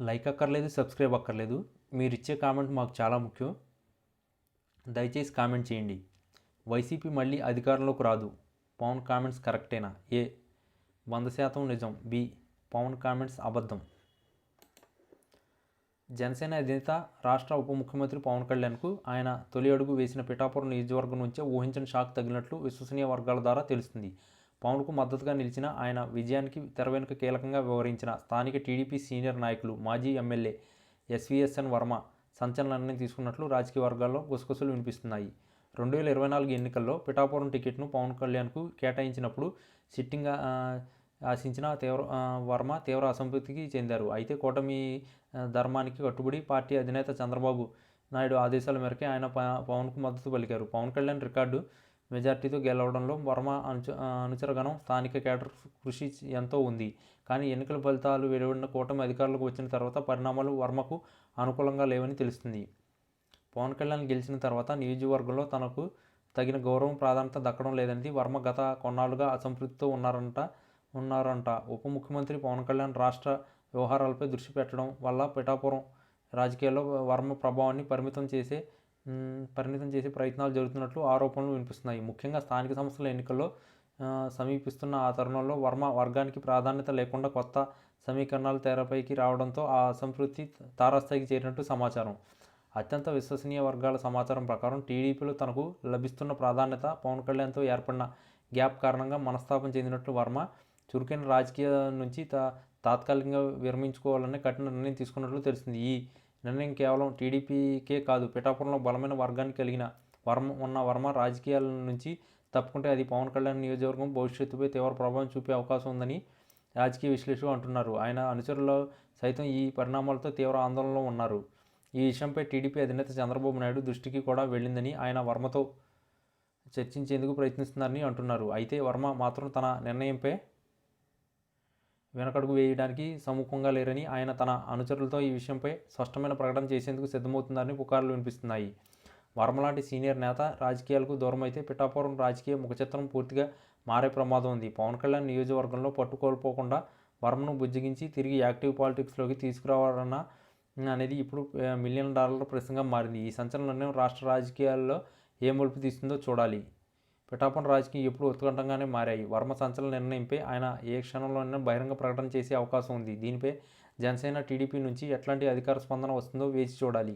Like అక్కర్లేదు subscribe అక్కర్లేదు. మీరు ఇచ్చే కామెంట్ మాకు చాలా ముఖ్యం. దయచేసి కామెంట్ చేయండి. వైసీపీ మళ్ళీ అధికారంలోకి రాదు. పవన్ కామెంట్స్ కరెక్టేనా? ఏ? వంద శాతం నిజం. బి. పవన్ కామెంట్స్ అబద్ధం. జనసేన అధినేత రాష్ట్ర ఉప ముఖ్యమంత్రి పవన్ కళ్యాణ్కు ఆయన తొలి అడుగు వేసిన పిఠాపురం నియోజకవర్గం నుంచే ఊహించని షాక్ తగిలినట్లు విశ్వసనీయ వర్గాల ద్వారా తెలుస్తుంది. పవన్కు మద్దతుగా నిలిచిన ఆయన విజయానికి తెర వెనుక కీలకంగా వివరించిన స్థానిక టీడీపీ సీనియర్ నాయకులు మాజీ ఎమ్మెల్యే ఎస్వీఎస్ఎన్ వర్మ సంచలన నిర్ణయం తీసుకున్నట్లు రాజకీయ వర్గాల్లో గుసగుసలు వినిపిస్తున్నాయి. రెండు వేల ఇరవై నాలుగు ఎన్నికల్లో పిఠాపురం టికెట్ను పవన్ కళ్యాణ్కు కేటాయించినప్పుడు సిట్టింగ్ ఆశించిన తీవ్ర వర్మ తీవ్ర అసంతృప్తికి చెందారు. అయితే కూటమి ధర్మానికి కట్టుబడి పార్టీ అధినేత చంద్రబాబు నాయుడు ఆదేశాల మేరకే ఆయన పవన్కు మద్దతు పలికారు. పవన్ కళ్యాణ్ రికార్డు మెజార్టీతో గెలవడంలో వర్మ అనుచ అనుచరగణం స్థానిక కేటర్ కృషి ఎంతో ఉంది. కానీ ఎన్నికల ఫలితాలు వెలువడిన కూటమి అధికారులకు వచ్చిన తర్వాత పరిణామాలు వర్మకు అనుకూలంగా లేవని తెలుస్తుంది. పవన్ కళ్యాణ్ గెలిచిన తర్వాత నియోజకవర్గంలో తనకు తగిన గౌరవం ప్రాధాన్యత దక్కడం లేదని వర్మ గత కొన్నాళ్ళుగా అసంతృప్తితో ఉన్నారంట ఉన్నారంట. ఉప ముఖ్యమంత్రి పవన్ కళ్యాణ్ రాష్ట్ర వ్యవహారాలపై దృష్టి పెట్టడం వల్ల పిఠాపురం రాజకీయాల్లో వర్మ ప్రభావాన్ని పరిమితం చేసే పరిణితం పరిమితం చేసే ప్రయత్నాలు జరుగుతున్నట్లు ఆరోపణలు వినిపిస్తున్నాయి. ముఖ్యంగా స్థానిక సంస్థల ఎన్నికల్లో సమీపిస్తున్న ఆ తరుణంలో వర్మ వర్గానికి ప్రాధాన్యత లేకుండా కొత్త సమీకరణాలు తెరపైకి రావడంతో ఆ అసంతృప్తి తారాస్థాయికి చేరినట్టు సమాచారం. అత్యంత విశ్వసనీయ వర్గాల సమాచారం ప్రకారం టీడీపీలో తనకు లభిస్తున్న ప్రాధాన్యత పవన్ కళ్యాణ్తో ఏర్పడిన గ్యాప్ కారణంగా మనస్తాపం చెందినట్లు వర్మ చురుకైన రాజకీయ నుంచి తా తాత్కాలికంగా విరమించుకోవాలని కఠిన నిర్ణయం తీసుకున్నట్లు తెలిసింది ఈ నిర్ణయం కేవలం టీడీపీకే కాదు పిఠాపురంలో బలమైన వర్గాన్ని కలిగిన వర్మ ఉన్న వర్మ రాజకీయాల నుంచి తప్పుకుంటే అది పవన్ కళ్యాణ్ నియోజకవర్గం భవిష్యత్తుపై తీవ్ర ప్రభావం చూపే అవకాశం ఉందని రాజకీయ విశ్లేషకులు అంటున్నారు. ఆయన అనుచరులు సైతం ఈ పరిణామాలతో తీవ్ర ఆందోళనలో ఉన్నారు. ఈ విషయంపై టీడీపీ అధినేత చంద్రబాబు నాయుడు దృష్టికి కూడా వెళ్ళిందని ఆయన వర్మతో చర్చించేందుకు ప్రయత్నిస్తున్నారని అంటున్నారు. అయితే వర్మ మాత్రం తన నిర్ణయంపై వెనకడుగు వేయడానికి సముఖంగా లేరని ఆయన తన అనుచరులతో ఈ విషయంపై స్పష్టమైన ప్రకటన చేసేందుకు సిద్ధమవుతున్నారని పుకార్లు వినిపిస్తున్నాయి. వర్మ లాంటి సీనియర్ నేత రాజకీయాలకు దూరం అయితే పిఠాపురం రాజకీయ ముఖచిత్రం పూర్తిగా మారే ప్రమాదం ఉంది. పవన్ కళ్యాణ్ నియోజకవర్గంలో పట్టుకోల్పోకుండా వర్మను బుజ్జగించి తిరిగి యాక్టివ్ పాలిటిక్స్లోకి తీసుకురావాలన్న అనేది ఇప్పుడు మిలియన్ డాలర్ల ప్రశ్నగా మారింది. ఈ సంచలన నిర్ణయం రాష్ట్ర రాజకీయాల్లో ఏ మలుపు తీస్తుందో చూడాలి. పిఠాపురం రాజకీయం ఎప్పుడు ఉత్కంఠంగానే మారాయి. వర్మ సంచలన నిర్ణయంపై ఆయన ఏ క్షణంలోనైనా బహిరంగ ప్రకటన చేసే అవకాశం ఉంది. దీనిపై జనసేన టీడీపీ నుంచి ఎట్లాంటి అధికార స్పందన వస్తుందో వేచి చూడాలి.